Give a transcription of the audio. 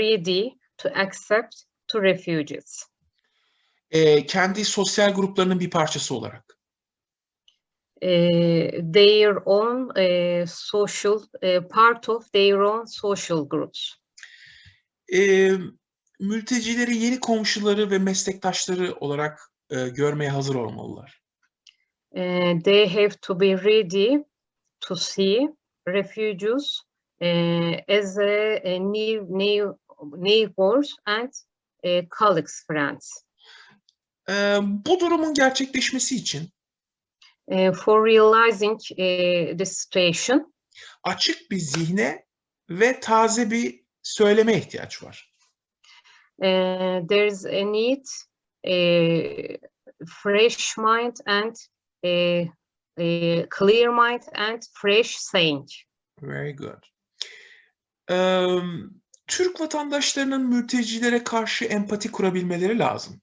ready to accept to refugees. Ee, kendi sosyal gruplarının bir parçası olarak. Eh, their own eh, social eh, part of their own social groups. Ee, mültecileri yeni komşuları ve meslektaşları olarak e, görmeye hazır olmalılar. Eh, they have to be ready to see refugees eh, as a, a new, new neighbors and eh, colleagues, friends. Ee, bu durumun gerçekleşmesi için Eh, for realizing eh, the situation, açık bir zihne ve taze bir söyleme ihtiyaç var. eh, there is a need, a fresh mind and a, a clear mind and fresh saying. Very good. Ee, Türk vatandaşlarının mültecilere karşı empati kurabilmeleri lazım.